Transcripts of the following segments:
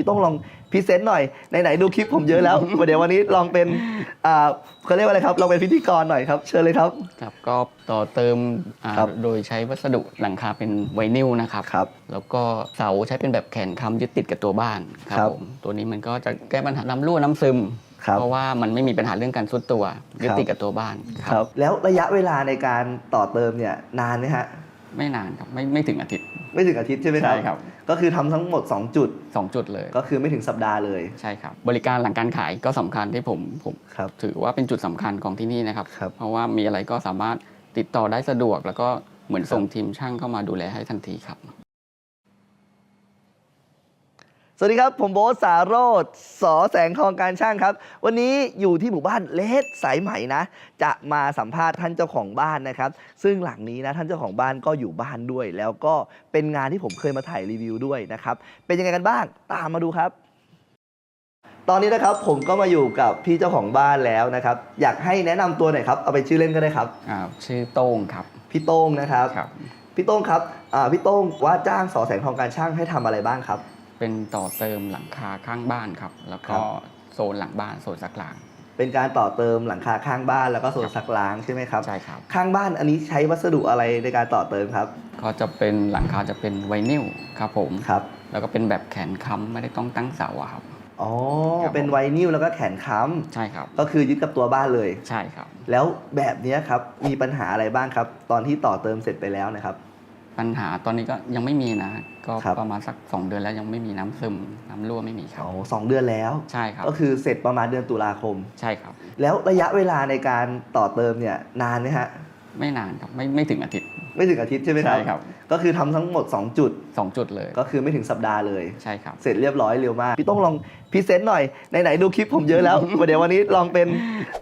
พี่ต้องลองพรีเซนต์หน่อยไหนๆดูคลิปผมเยอะแล้ว เดี๋ยววันนี้ลองเป็นอ่าเขาเรียกว่าอะไรครับลองเป็นพิธีกรหน่อยครับเชิญเลยครับ ครับก็ต่อเติมอ่าครับโดยใช้วัสดุหลังคาเป็นไวนิลนะครับ ครับแล้วก็เสาใช้เป็นแบบแขนค้ำยึดติดกับตัวบ้านครับครับผมตัวนี้มันก็จะแก้ปัญหาน้ำรั่วน้ำซึม ครับ เพราะว่ามันไม่มีปัญหาเรื่องการซุดตัวยึดครับติดกับตัวบ้านครับแล้วระยะเวลาในการต่อเติมเนี่ยนานไหมฮะ ไม่นานครับไม่ไม่ถึงอาทิตย์ ไม่ถึงอาทิตย์ใช่ไหมครับใช่ครับ ก็คือทำทั้งหมด 2 จุดสองจุดเลย ก็คือไม่ถึงสัปดาห์เลยใช่ครับ บริการหลังการขายก็สำคัญที่ผมผมครับถือว่าเป็นจุดสำคัญของที่นี่นะครับครับ เพราะว่ามีอะไรก็สามารถติดต่อได้สะดวก แล้วก็เหมือนครับส่งทีมช่างเข้ามาดูแลให้ทันทีครับ สวัสดีครับ ผมโบ๊ทสารโรธสอแสงทองการช่างครับ วันนี้อยู่ที่หมู่บ้านเลสสายใหม่นะ จะมาสัมภาษณ์ท่านเจ้าของบ้านนะครับ ซึ่งหลังนี้นะท่านเจ้าของบ้านก็อยู่บ้านด้วย แล้วก็เป็นงานที่ผมเคยมาถ่ายรีวิวด้วยนะครับ เป็นยังไงกันบ้าง ตามมาดูครับ ตอนนี้นะครับผมก็มาอยู่กับพี่เจ้าของบ้านแล้วนะครับ อยากให้แนะนำตัวหน่อยครับ เอาเป็นชื่อเล่นก็ได้ครับ อ่าชื่อโต้งครับพี่โต้งนะครับ ครับ พี่โต้งครับอ่าพี่โต้งว่าจ้างสอแสงทองการช่างให้ทำอะไรบ้างครับ เป็นต่อเติมหลังคาข้างบ้านครับ แล้วครัก็บโซนหลังบ้านโซนสักหลัง เป็นการต่อเติมหลังคาข้างบ้านแล้วก็โซนซักล้างใช่ไหมครับ ใช่ครับ ข้างบ้านอันนี้ใช้วัสดุอะไรในการต่อเติมครับ ก็จะเป็นหลังคาจะเป็นไวนิลครับผม ครับ แล้วก็เป็นแบบแขนค้ำไม่ได้ต้องตั้งเสาอะครับ อ๋อครับเป็นไวนิลแล้วก็แขนค้ใช่ครับำก็คือยึดกับตัวบ้านเลย ใช่ครับ แล้วแบบเนี้ยครับ มีปัญหาอะไรบ้างครับ ตอนที่ต่อเติมเสร็จไปแล้วนะครับ ปัญหาตอนนี้ก็ยังไม่มีนะ ก็ครับ ประมาณสัก 2 เดือนแล้วยังไม่มีน้ำซึม น้ำรั่วไม่มีครับ อ๋อสองเดือนแล้ว ใช่ครับ ก็คือเสร็จประมาณเดือนตุลาคม ใช่ครับ แล้วระยะเวลาในการต่อเติมเนี่ยนานไหมฮะ ไม่นานครับไม่ไม่ถึงอาทิตย์ ไม่ถึงอาทิตย์ใช่ไหมครับใช่ครับ ก็คือทำทั้งหมด 2 จุดสองจุดเลยก็คือไม่ถึงสัปดาห์เลย ใช่ครับ เสร็จเรียบร้อยเร็วมาก พี่ต้องลองพรีเซนต์หน่อยไหนๆดูคลิปผมเยอะแล้ว เดี๋ยววันนี้ลองเป็น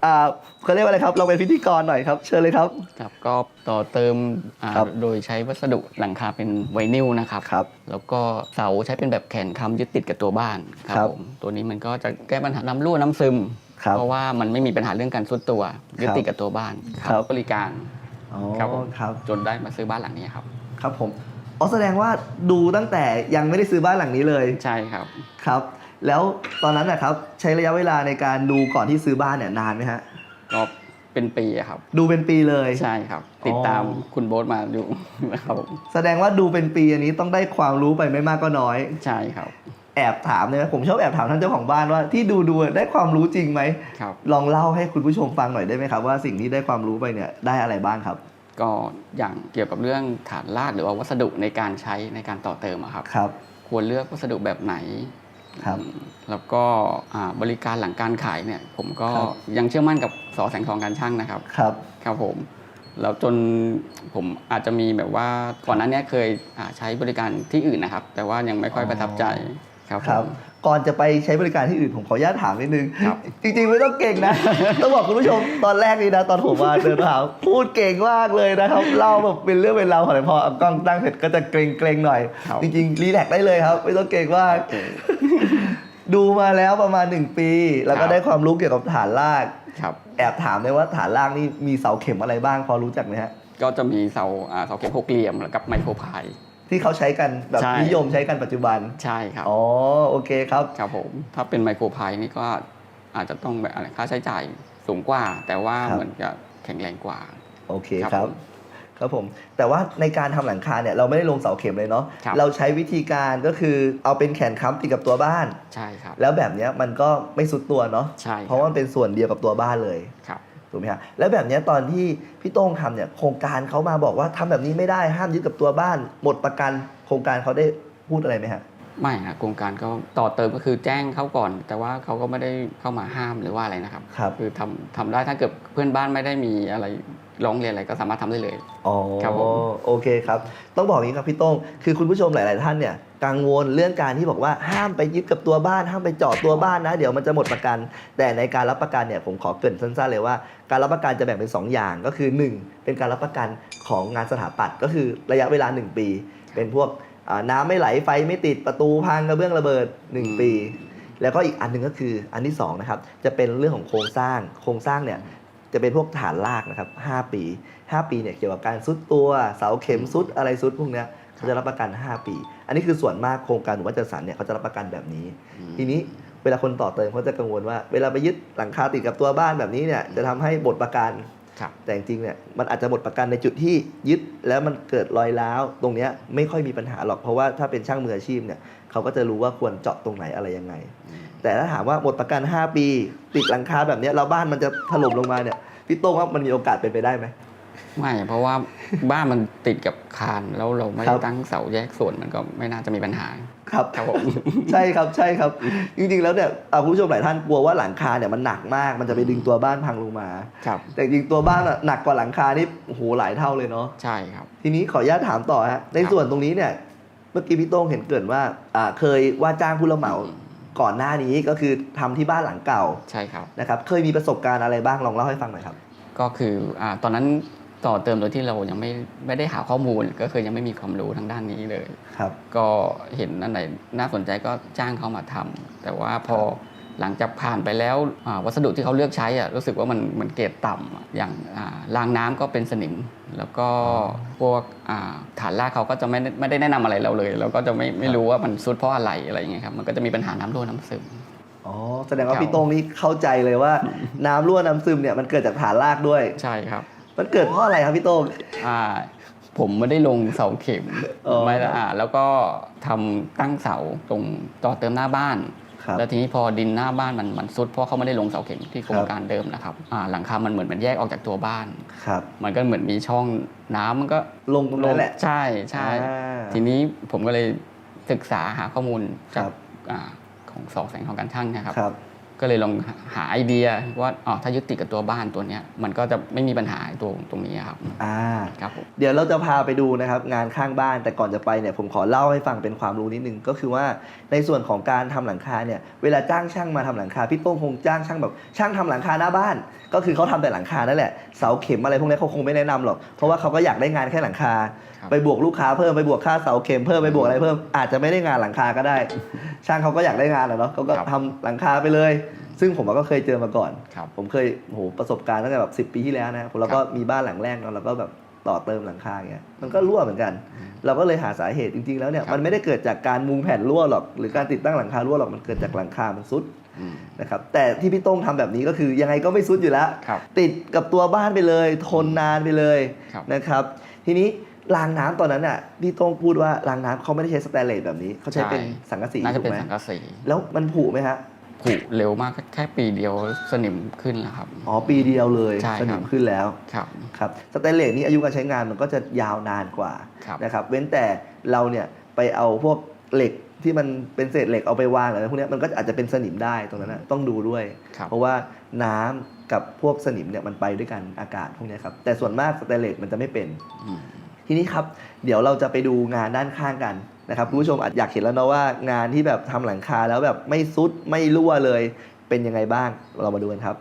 อ่าเขาเรียกว่าอะไรครับลองเป็นพิธีกรหน่อยครับเชิญเลยครับ ครับก็ต่อเติมอ่าครับโดยใช้วัสดุหลังคาเป็นไวนิลนะครับ ครับแล้วก็เสาใช้เป็นแบบแขนค้ำยึดติดกับตัวบ้านครับครับผมตัวนี้มันก็จะแก้ปัญหาน้ำรั่วน้ำซึม ครับเพราะว่ามันไม่มีปัญหาเรื่องการซุดตัวยึดติดกับตัวบ้านครับ บริการ อ๋อครับผมครับ จนได้มาซื้อบ้านหลังนี้ครับ ครับผมอ๋อแสดงว่าดูตั้งแต่ยังไม่ได้ซื้อบ้านหลังนี้เลย ใช่ครับ ครับ แล้วตอนนั้นนะครับใช้ระยะเวลาในการดูก่อนที่ซื้อบ้านเนี่ยนานไหมฮะ ก็เป็นปีอะครับ ดูเป็นปีเลยใช่ครับ ติดตามคุณโบ๊ทมาอยู่ครับผมแสดงว่าดูเป็นปีอันนี้ต้องได้ความรู้ไปไม่มากก็น้อย ใช่ครับ แอบถามเลยนะผมชอบแอบถามท่านเจ้าของบ้านว่าที่ดูดูได้ความรู้จริงไหมครับลองเล่าให้คุณผู้ชมฟังหน่อยได้ไหมครับ ว่าสิ่งที่ได้ความรู้ไปเนี่ยได้อะไรบ้างครับ ก็อย่างเกี่ยวกับเรื่องฐานลาดหรือว่าวัสดุในการใช้ในการต่อเติมอะครับครับ ควรเลือกวัสดุแบบไหนครับอืมแล้วก็อ่าบริการหลังการขายเนี่ยผมก็ครับยังเชื่อมั่นกับสอแสงทองการช่างนะครับครับครับผมแล้วจนผมอาจจะมีแบบว่าก่อนหน้านี้เคยอ่าใช้บริการที่อื่นนะครับ แต่ว่ายังไม่ค่อยประทับใจ ครับครับผมก่อนจะไปใช้บริการที่อื่นผมขออนุญาตถามนิดนึง ครับ จริงๆไม่ต้องเก่งนะ ต้องบอกคุณผู้ชมตอนแรกนี่นะ ตอนผมมาเดินมาถามพูดเก่งมากเลยนะครับเล่าแบบเป็นเรื่องเป็นราวพอพอเอากล้องตั้งเสร็จก็จะเกรงเกรงๆหน่อย ครับ จริงๆรีแลกซ์ได้เลยครับ ไม่ต้องเก่งมาก โอเค ดูมาแล้วประมาณ 1 ปี แล้วก็ครับได้ความรู้เกี่ยวกับฐานราก ครับ แอบถามเลยว่าฐานรากนี่มีเสาเข็มอะไรบ้างพอรู้จักไหมฮะ ก็จะมีเสาอ่าเสาเข็มหกเหลี่ยมแล้วกับไมโครพาย ที่เขาใช้กันแบบใช่ นิยมใช้กันปัจจุบัน ใช่ครับ อ๋อโอเคครับ ครับผมถ้าเป็นไมโครพายนี่ก็อาจจะต้องแบบอะไรค่าใช้จ่ายสูงกว่า แต่ว่าครับ เหมือนกับแข็งแรงกว่า โอเคครับครับผมครับผม แต่ว่าในการทำหลังคาเนี่ยเราไม่ได้ลงเสาเข็มเลยเนาะ ครับ เราใช้วิธีการก็คือเอาเป็นแขนค้ำติดกับตัวบ้าน ใช่ครับ แล้วแบบเนี้ยมันก็ไม่สุดตัวเนาะ ใช่เพราะว่ามันเป็นส่วนเดียวกับตัวบ้านเลย ครับ ถูกไหมฮะแล้วแบบนี้ตอนที่พี่โต้งทำเนี่ยโครงการเขามาบอกว่าทำแบบนี้ไม่ได้ห้ามยึดกับตัวบ้าน หมดประกันโครงการเขาได้พูดอะไรไหมฮะ ไม่นะโครงการก็ต่อเติมก็คือแจ้งเขาก่อน แต่ว่าเขาก็ไม่ได้เข้ามาห้ามหรือว่าอะไรนะครับครับคือทำทำได้ถ้าเกิดเพื่อนบ้านไม่ได้มีอะไรร้องเรียนอะไรก็สามารถทำได้เลย อ๋อครับผมโอเคครับ ต้องบอกอย่างนี้ครับพี่โต้ง คือคุณผู้ชมหลาย ๆ ท่านเนี่ยกังวลเรื่องการที่บอกว่าห้ามไปยึดกับตัวบ้าน ห้ามไปเจาะตัวบ้านนะ เดี๋ยวมันจะหมดประกัน แต่ในการรับประกันเนี่ยผมขอเกรินสั้น ๆ เลยว่า การรับประกันจะแบ่งเป็น 2 อย่างก็คือ 1 เป็นการรับประกันของงานสถาปัตย์ก็คือระยะเวลา 1 ปี เป็นพวก อ่าน้ำไม่ไหลไฟไม่ติดประตูพังกระเบื้องระเบิด 1 ปี แล้วก็อีกอันหนึ่งก็คืออันที่สองนะครับจะเป็นเรื่องของโครงสร้างโครงสร้างเนี่ยจะเป็นพวกฐานรากนะครับ5ปี 5 ปีเนี่ยเกี่ยวกับการซุดตัวเสาเข็มซุดอะไรซุดพวกเนี้ยเขาจะรับประกัน 5 ปี อันนี้คือส่วนมากโครงการหมู่บ้านจัดสรรเนี่ยเขาจะรับประกันแบบนี้ ทีนี้เวลาคนต่อเติมเขาจะกังวลว่า เวลาไปยึดหลังคาติดกับตัวบ้านแบบนี้เนี่ยจะทำให้หมดประกัน ครับ แต่จริงๆเนี่ยมันอาจจะหมดประกันในจุดที่ยึดแล้วมันเกิดรอยร้าว ตรงเนี้ยไม่ค่อยมีปัญหาหรอก เพราะว่าถ้าเป็นช่างมืออาชีพเนี่ยเขาก็จะรู้ว่าควรเจาะตรงไหนอะไรยังไง แต่ถ้าถามว่าหมดประกัน 5 ปี ติดหลังคาแบบเนี้ยแล้วบ้านมันจะถล่มลงมาเนี่ยพี่โต้งว่ามันมีโอกาสเป็นไปได้ไหม ไม่ เพราะว่าบ้านมันติดกับคานแล้วเราไม่ครัได้บตั้งเสาแยกส่วนมันก็ไม่น่าจะมีปัญหาครับครับผมใช่ครับใช่ครับ จริงๆแล้วเนี่ยอะคุณผู้ชมหลายท่านกลัวว่าหลังคาเนี่ยมันหนักมาก มันจะไปดึงตัวบ้านพังลงมาครับแต่จริงๆตัวบ้านอะหนักกว่าหลังคานี่โอ้โหหลายเท่าเลยเนาะใช่ครับ ทีนี้ขออนุญาตถามต่อฮะในส่วนตรงนี้เนี่ย เมื่อกี้พี่โต้งเห็นเกรินว่าอ่าเคยว่าจ้างผู้รับเหมาก่อนหน้านี้ก็คือทำที่บ้านหลังเก่าใช่ครับนะครับ เคยมีประสบการณ์อะไรบ้างลองเล่าให้ฟังหน่อยครับ ก็คืออ่าตอนนั้น ต่อเติมโดยที่เรายังไม่ไม่ได้หาข้อมูลก็คือยังไม่มีความรู้ทางด้านนี้เลยครับ ก็เห็นอันไหนน่าสนใจก็จ้างเขามาทำแต่ว่าพอหลังจากผ่านไปแล้วอ่าวัสดุที่เขาเลือกใช้อะรู้สึกว่ามันมันเกรดต่ำอะอย่างอ่ารางน้ำก็เป็นสนิม แล้วก็พวกอ่าฐานรากเขาก็จะไม่ได้ไม่ได้แนะนำอะไรเราเลยเราก็จะไม่ไม่รู้ว่ามันซุดเพราะอะไรอะไรอย่างเงี้ยครับมันก็จะมีปัญหาน้ำรั่วน้ำซึมอ๋อแสดงว่าครับพี่โต้งนี่เข้าใจเลยว่าน้ำรั่วน้ำซึมเนี่ยมันเกิดจากฐานรากด้วยใช่ครับ มันเกิดเพราะอะไรครับพี่โต้ง อ่าผมไม่ได้ลงเสาเข็มอ๋อไม่ได้อ่าแล้วก็ทำตั้งเสาตรงต่อเติมหน้าบ้าน ครับแล้วทีนี้พอดินหน้าบ้านมันมันซุดเพราะเขาไม่ได้ลงเสาเข็มที่โครงการเดิมนะครับอ่าหลังคา มันเหมือนมันแยกออกจากตัวบ้าน ครับ มันก็เหมือนมีช่องน้ำมันก็ลงตรงนั้นแหละใช่ใช่อ่า ทีนี้ผมก็เลยศึกษาหาข้อมูลจาครักบ อ่าของสองแสงของการช่างเนะครับ ครับ ก็เลยลองหาหาไอเดียว่าอ๋อถ้ายึดติดกับตัวบ้านตัวเนี้ยมันก็จะไม่มีปัญหาไอ้ตัวตรงนี้ครับอ่าครับผมเดี๋ยวเราจะพาไปดูนะครับงานข้างบ้านแต่ก่อนจะไปเนี่ยผมขอเล่าให้ฟังเป็นความรู้นิดนึงก็คือว่าในส่วนของการทำหลังคาเนี่ยเวลาจ้างช่างมาทำหลังคาพี่โต้งคงจ้างช่างแบบช่างทำหลังคาหน้าบ้าน ก็คือเขาทำแต่หลังคานั่นแหละเสาเข็มอะไรพวกนี้เขาคงไม่แนะนำหรอกเพราะว่าเขาก็อยากได้งานแค่หลังคาครับ ไปบวกลูกค้าเพิ่มไปบวกค่าเสาเข็มเพิ่มไปบวกอะไรเพิ่มอาจจะไม่ได้งานหลังคาก็ได้ ช่างเขาก็อยากได้งานแหละเนาะเขาก็ครับทำหลังคาไปเลย ซึ่งผมก็เคยเจอมาก่อนครับผมเคยโหประสบการณ์ตั้งแต่แบบสิปีที่แล้วนะแล้วก็มีบ้านหลังแรกเนาะแล้วก็แบบต่อเติมหลังคาอย่างเงี้ยมันก็รั่วเหมือนกัน เราก็เลยหาสาเหตุจริงๆ แล้วเนี่ยครับมันไม่ได้เกิดจากการมุงแผ่นรั่วหรอก หรือการติดตั้งหลังคารั่วหรอกมันเกิดจากหลังคามันซุดอืมนะครับแต่ที่พี่โต้งทำแบบนี้ก็คือยังไงก็ไม่ซุดอยู่แล้วครับติดกับตัวบ้านไปเลย ทนนานไปเลยครับนะครับ ทีนี้ รางน้ำตอนนั้นอะพี่โต้งพูดว่ารางน้ำเขาไม่ได้ใช้สแตนเลสแบบนี้เขาใช้เป็นสังกะสีน่าจะถูกเป็นไหมสังกะสีแล้วมันผุไหมฮะผุเร็วมากแค่ปีเดียวสนิมขึ้นแล้วครับอ๋อปีเดียวเลยใช่สครันิบมขึ้นแล้วครับครับสแตนเลสนี่อายุการใช้งานมันก็จะยาวนานกว่าครับนะครับเว้นแต่เราเนี่ยไปเอาพวกเหล็กที่มันเป็นเศษเหล็กเอาไปวางอะไรพวกเนี้ยมันก็อาจจะเป็นสนิมได้ตรงนั้นนะต้องดูด้วยครับเพราะว่าน้ำกับพวกสนิมเนี่ยมันไปด้วยกันอากาศพวกเนี้ยครับแต่ส่วนมากสแตนเลสมันจะไม่เป็นอืม ทีนี้ครับ เดี๋ยวเราจะไปดูงานด้านข้างกันนะครับคุณผู้ชมอาจอยากเห็นแล้วนะว่างานที่แบบทำหลังคาแล้วแบบไม่ซุดไม่รั่วเลยเป็นยังไงบ้าง เรามาดูกันครับ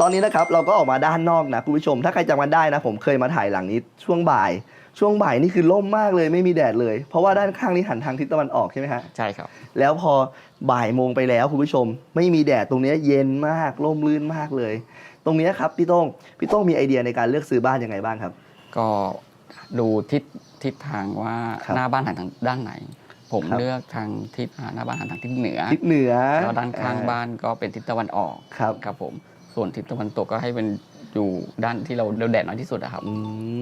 ตอนนี้นะครับเราก็ออกมาด้านนอกนะคุณผู้ชม ถ้าใครจำกันได้นะ ผมเคยมาถ่ายหลังนี้ช่วงบ่าย ช่วงบ่ายนี่คือร่มมากเลยไม่มีแดดเลย เพราะว่าด้านข้างนี้หันทางทิศตะวันออกใช่ไหมฮะใช่ครับ แล้วพอบ่ายโมงไปแล้วคุณผู้ชม ไม่มีแดดตรงเนี้ยเย็นมากร่มรื่นมากเลย ตรงเนี้ยครับพี่โต้งพี่โต้งมีไอเดียในการเลือกซื้อบ้านยังไงบ้างครับ ก็ ดูทิศทิศทางว่าครับหน้าบ้านหันทางด้านไหน ผมครับ เลือกทางทิศอ่าหน้าบ้านหันทางทิศเหนือทิศเหนือแล้วด้านข้างบ้านก็เป็นทิศตะวันออกครับ ครับผม ส่วนทิศตะวันตกก็ให้เป็น อยู่ด้านที่เราเราแดดน้อยที่สุดอะครับอื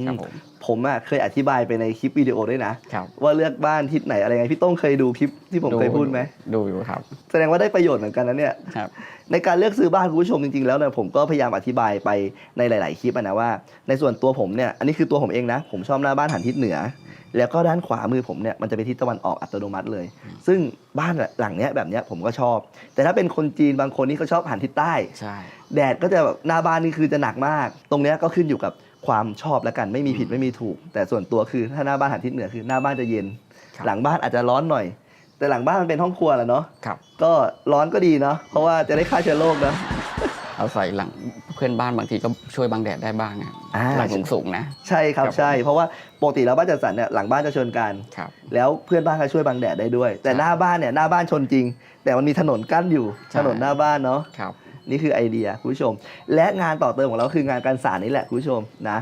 มครับผมผมอะเคยอธิบายไปในคลิปวิดีโอด้วยนะ ครับว่าเลือกบ้านทิศไหนอะไรไงพี่โต้งเคยดูคลิปที่ผมเคยพูดไหมดูอยู่ครับ แสดงว่าได้ประโยชน์เหมือนกันนะเนี่ยครับในการเลือกซื้อบ้านคุณผู้ชมจริงๆแล้วเนี่ยผมก็พยายามอธิบายไปในหลาย ๆ คลิปอะนะว่า ในส่วนตัวผมเนี่ยอันนี้คือตัวผมเองนะ ผมชอบหน้าบ้านหันทิศเหนือ แล้วก็ด้านขวามือผมเนี่ยมันจะเป็นทิศตะวันออกอัตโนมัติเลย ซึ่งบ้านหลังเนี้ยแบบเนี้ยผมก็ชอบ แต่ถ้าเป็นคนจีนบางคนนี่เขาชอบหันทิศใต้ใช่ แดดก็จะแบบหน้าบ้านนี่คือจะหนักมาก ตรงเนี้ยก็ขึ้นอยู่กับความชอบแล้วกันไม่มีผิดไม่มีถูก แต่ส่วนตัวคือถ้าหน้าบ้านหันทิศเหนือคือหน้าบ้านจะเย็น ครับ หลังบ้านอาจจะร้อนหน่อย แต่หลังบ้านมันเป็นห้องครัวแหละเนาะครับ ก็ร้อนก็ดีเนาะเพราะว่าจะได้ฆ่าเชื้อโรคนะเอาใส่หลังเพื่อนบ้านบางทีก็ช่วยบังแดดได้บ้างอะอ่า หลังสูงๆนะ ใช่ครับครับ ใช่ เพราะว่าปกติแล้วบ้านจัดสรรเนี่ยหลังบ้านจะชนกัน ครับ แล้วเพื่อนบ้านก็ช่วยบังแดดได้ด้วย แต่ใช่หน้าบ้านเนี่ยหน้าบ้านชนจริง แต่มันมีถนนกั้นอยู่ใช่ ถนนหน้าบ้านเนาะ ครับ นี่คือไอเดียคุณผู้ชม และงานต่อเติมของเราคืองานการสานนี่แหละคุณผู้ชมนะ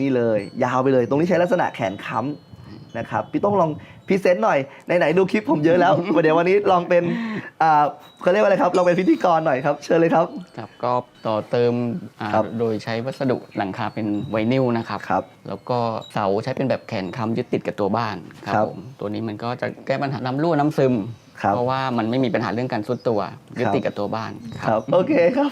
นี่เลยยาวไปเลย ตรงนี้ใช้ลักษณะแขนค้ำนะครับพี่โต้องลองพรีเซนต์หน่อยไหนๆดูคลิปผมเยอะแล้วเดี๋ยววันนี้ลองเป็นอ่าเขาเรียกว่าอะไรครับลองเป็นพิธีกรหน่อยครับเชิญเลยครับ ครับก็ต่อเติมอ่าครับโดยใช้วัสดุหลังคาเป็นไวนิลนะครับ ครับแล้วก็เสาใช้เป็นแบบแขนค้ำยึดติดกับตัวบ้านครับครับ ผมตัวนี้มันก็จะแก้ปัญหาน้ำรั่วน้ำซึม ครับ เพราะว่ามันไม่มีปัญหาเรื่องการซุดตัวยึดติดกับตัวบ้านคครับรับ โอเคครับ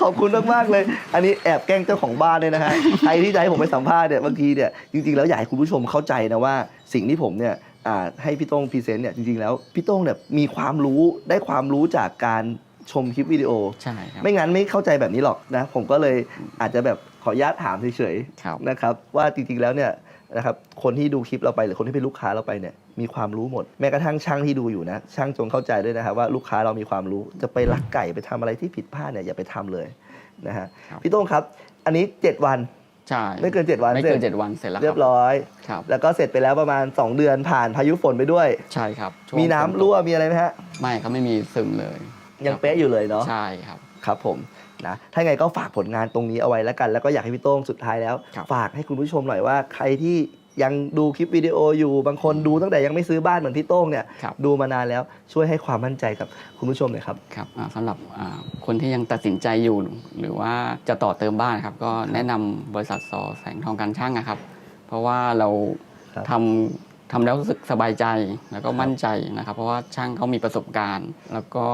ขอบคุณมากๆเลย อันนี้แอบแกล้งเจ้าของบ้านเลยนะฮะใครที่จะให้ผมไปสัมภาษณ์เนี่ยบางทีเนี่ยจริงๆแล้วอยากให้คุณผู้ชมเข้าใจนะว่าสิ่งที่ผมเนี่ยอ่าให้พี่โต้งพรีเซนต์เนี่ยจริงๆแล้วพี่โต้งเนี่ยมีความรู้ได้ความรู้จากการชมคลิปวิดีโอใช่ครับไม่งั้นไม่เข้าใจแบบนี้หรอกนะ ผมก็เลยอาจจะแบบขออนุญาตถามเฉยครับๆนะครับ ว่าจริงๆแล้วเนี่ย นะครับคนที่ดูคลิปเราไปหรือคนที่เป็นลูกค้าเราไปเนี่ยมีความรู้หมด แม้กระทั่งช่างที่ดูอยู่นะช่างจงเข้าใจด้วยนะครับว่าลูกค้าเรามีความรู้จะไปลักไก่ไปทำอะไรที่ผิดพลาดเนี่ยอย่าไปทำเลยนะฮะครับพี่โต้งครับ อันนี้ 7 วันใช่ไม่เกิน 7 วันไม่เสร็เกิจนเจ็ดวันเสร็จแล้วคเรีรัยบร้อยครับแล้วก็เสร็จไปแล้วประมาณ 2 เดือนผ่านพายุฝนไปด้วย ใช่ครับช่วงมีน้ำรั่วมีอะไรไหมฮะไม่ครับไม่มีซึมเลย ยังเป๊ะอยู่เลยเนาะใช่ครับ ครับผมนะถ้าไงก็ฝากผลงานตรงนี้เอาไว้แล้วกัน แล้วก็อยากให้พี่โต้งสุดท้ายแล้ว ครับฝากให้คุณผู้ชมหน่อยว่าใครที่ยังดูคลิปวิดีโออยู่บางคนดูตั้งแต่ยังไม่ซื้อบ้านเหมือนพี่โต้งเนี่ยครับ ดูมานานแล้วช่วยให้ความมั่นใจกับคุณผู้ชมหน่อยครับ ครับอ่าสำหรับอ่าคนที่ยังตัดสินใจอยู่ หรือว่าจะต่อเติมบ้านครับ ก็แนะนำบริษัทสอแสงทองการช่างนะครับ เพราะว่าเราครับ ทำ ทำแล้วรู้สึกสบายใจแล้วก็มั่นใจนะครับ เพราะว่าช่างเขามีประสบการณ์ แล้วก็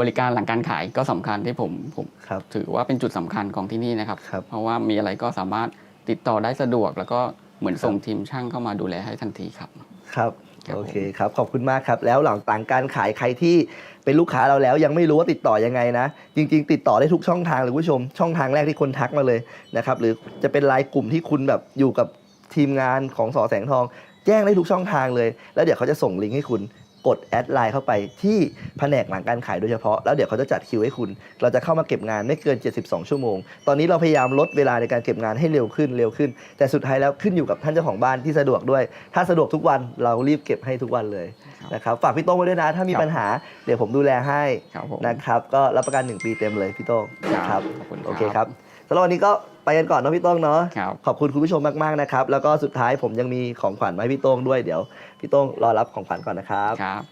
บริการหลังการขายก็สำคัญที่ผมผมครับถือว่าเป็นจุดสำคัญของที่นี่นะครับครับ เพราะว่ามีอะไรก็สามารถติดต่อได้สะดวก แล้วก็เหมือนครับส่งทีมช่างเข้ามาดูแลให้ทันทีครับครับครับโอเคครับขอบคุณมากครับ แล้วหลังต่างการขายใครที่เป็นลูกค้าเราแล้วยังไม่รู้ว่าติดต่อยังไงนะ จริง ๆ ติดต่อได้ทุกช่องทางเลยคุณผู้ชม ช่องทางแรกที่คนทักมาเลยนะครับหรือจะเป็นไลน์กลุ่มที่คุณแบบอยู่กับทีมงานของสอแสงทอง แจ้งได้ทุกช่องทางเลย แล้วเดี๋ยวเขาจะส่งลิงก์ให้คุณกดแอดไลน์เข้าไปที่แผนกหลังการขายโดยเฉพาะ แล้วเดี๋ยวเขาจะจัดคิวให้คุณ เราจะเข้ามาเก็บงานไม่เกิน 72 ชั่วโมง ตอนนี้เราพยายามลดเวลาในการเก็บงานให้เร็วขึ้นเร็วขึ้น แต่สุดท้ายแล้วขึ้นอยู่กับท่านเจ้าของบ้านที่สะดวกด้วย ถ้าสะดวกทุกวันเรารีบเก็บให้ทุกวันเลยครับนะครับ ฝากพี่โต้งไว้ด้วยนะ ถ้ามีครับปัญหาเดี๋ยวผมดูแลให้ครับผมนะครับ ก็รับประกัน 1 ปีเต็มเลยพี่โต้งนะครับขอบคุณโอเคครับ สำหรับวันนี้ก็ไปกันก่อนเนาะพี่โต้งเนาะครับ ขอบคุณคุณผู้ชมมากๆนะครับ แล้วก็สุดท้ายผมยังมีของขวัญมาให้พี่โต้งด้วยเดี๋ยวพี่โต้งรอรับของขวัญก่อนนะครับ ครับ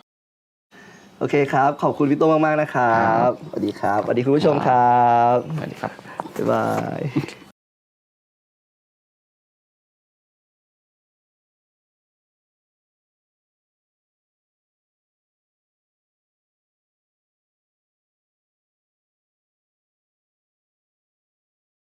โอเคครับ ขอบคุณพี่โต้งมากๆนะครับสวัสดีครับสวัสดีคุณผู้ชมครับสวัสดีครับบ๊ายบาย